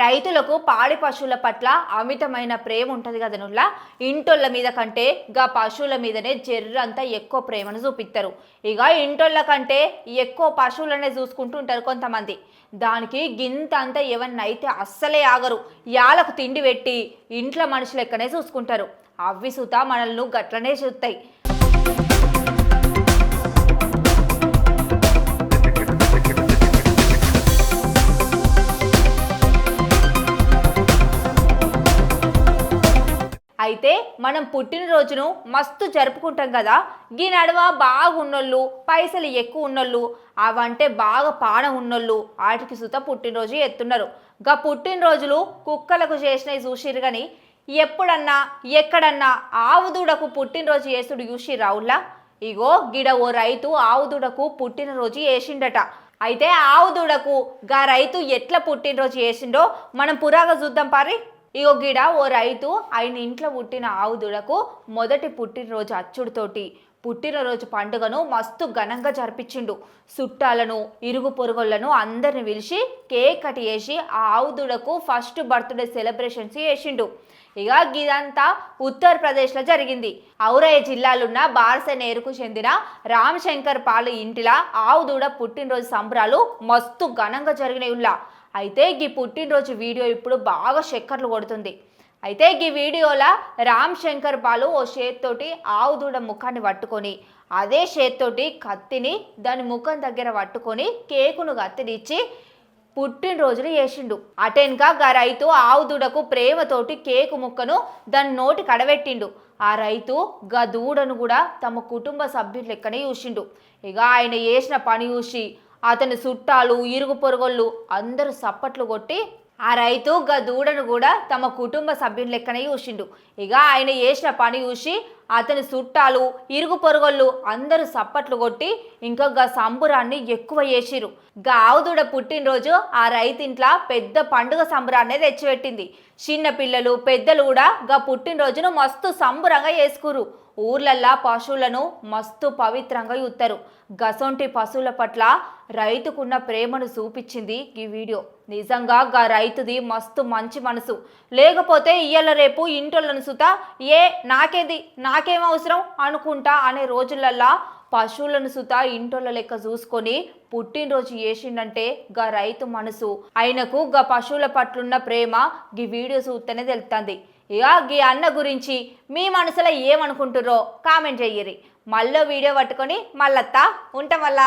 రైతులకు పాడి పశువుల పట్ల అమితమైన ప్రేమ ఉంటుంది కదా నుల్లా. ఇంటోళ్ళ మీద కంటే గా పశువుల మీదనే జర్రంతా ఎక్కువ ప్రేమను చూపిస్తారు ఇక ఇంటోళ్ళ కంటే ఎక్కువ పశువులనే చూసుకుంటూ ఉంటారు కొంతమంది. దానికి గింత అంతా ఏమన్నా అయితే అస్సలే ఆగరు. యాలకు తిండి పెట్టి ఇంట్లో మనుషులు ఎక్కనే చూసుకుంటారు. అవి సుత మనల్ని గట్లనే చూస్తాయి అయితే మనం పుట్టినరోజును మస్తు జరుపుకుంటాం కదా. గీ నడవ బాగున్నోళ్ళు పైసలు ఎక్కువ ఉన్నోళ్ళు అవంటే బాగా పాన ఉన్నోళ్ళు వాటికి సుత పుట్టినరోజు ఎత్తున్నారు. గా పుట్టినరోజులు కుక్కలకు చేసినవి చూసిరు కానీ ఎప్పుడన్నా ఎక్కడన్నా ఆవు దూడకు పుట్టినరోజు చేసుడు చూసి రావులా ఇగో గిడ ఓ రైతు ఆవు దూడకు పుట్టినరోజు వేసిండట అయితే ఆవు దూడకు గా రైతు ఎట్లా పుట్టినరోజు వేసిండో మనం పురాగా చూద్దాం పారి. ఇగో గిడ ఓ రైతు ఆయన ఇంట్లో పుట్టిన ఆవు దూడకు మొదటి పుట్టినరోజు అచ్చుడితోటి. పుట్టినరోజు పండుగను మస్తు ఘనంగా జరిపించిండు. చుట్టాలను ఇరుగు పొరుగులను అందరిని పిలిచి కేక్ కట్ చేసి ఆ ఆవు దూడకు ఫస్ట్ బర్త్డే సెలబ్రేషన్స్ చేసిండు. ఇక ఇదంతా ఉత్తరప్రదేశ్లో జరిగింది. ఔరయ్య జిల్లాలున్న బార్సనేరుకు చెందిన రామశంకర్ పాలు ఇంటిలా ఆవు దూడ పుట్టినరోజు సంబరాలు మస్తు ఘనంగా జరిగినాయి ఉల్లా అయితే ఈ పుట్టినరోజు వీడియో ఇప్పుడు బాగా చక్కర్లు కొడుతుంది. అయితే ఈ వీడియోలో రామ్ శంకర్ పాలు ఓ చేత్తోటి ఆవు దూడ ముఖాన్ని పట్టుకొని అదే చేత్తోటి కత్తిని దాని ముఖం దగ్గర పట్టుకొని కేకును కత్తినిచ్చి పుట్టినరోజులు చేసిండు. అటెన్గా గా రైతు ఆవు దూడకు ప్రేమతోటి కేకు ముక్కను దాని నోటి కడబెట్టిండు. ఆ రైతు గా దూడను కూడా తమ కుటుంబ సభ్యులు లెక్కనే చూసిండు. ఇక ఆయన చేసిన పని చూసి అతని చుట్టాలు ఇరుగు పొరుగోళ్ళు అందరూ సప్పట్లు కొట్టి ఆ రైతు గా దూడను కూడా తమ కుటుంబ సభ్యుని లెక్కనే చూసిండు. ఇక ఆయన చేసిన పని చూసి అతని చుట్టాలు ఇరుగు పొరుగోళ్ళు అందరూ సప్పట్లు కొట్టి ఇంకా గా సంబురాన్ని ఎక్కువ చేసిరు గా ఆవుదూడ పుట్టినరోజు ఆ రైతింట్ల పెద్ద పండుగ సంబరాన్ని తెచ్చిపెట్టింది. చిన్న పిల్లలు పెద్దలు కూడా గా పుట్టినరోజును మస్తు సంబురంగా చేసుకురు ఊర్లల్లా పశువులను మస్తు పవిత్రంగా చూస్తారు గసొంటి పశువుల పట్ల రైతుకున్న ప్రేమను చూపించింది ఈ వీడియో. నిజంగా గా రైతుది మస్తు మంచి మనసు. లేకపోతే ఇయ్యాల రేపు ఇంటోళ్ళను సుత ఏ నాకేది? నాకేం అవసరం? అనుకుంటా అనే రోజులల్లా పశువులను సుత ఇంటోళ్ళ లెక్క చూసుకొని పుట్టినరోజు చేసిండంటే గా రైతు మనసు. ఆయనకు గా పశువుల పట్లున్న ప్రేమ గీ వీడియో చూస్తేనే తెలుస్తుంది ఇక గీ అన్న గురించి మీ మనసులో ఏమనుకుంటుర్రో కామెంట్ చెయ్యరి మళ్ళీ వీడియో పట్టుకొని మళ్ళత్తా. ఉంటాం వల్ల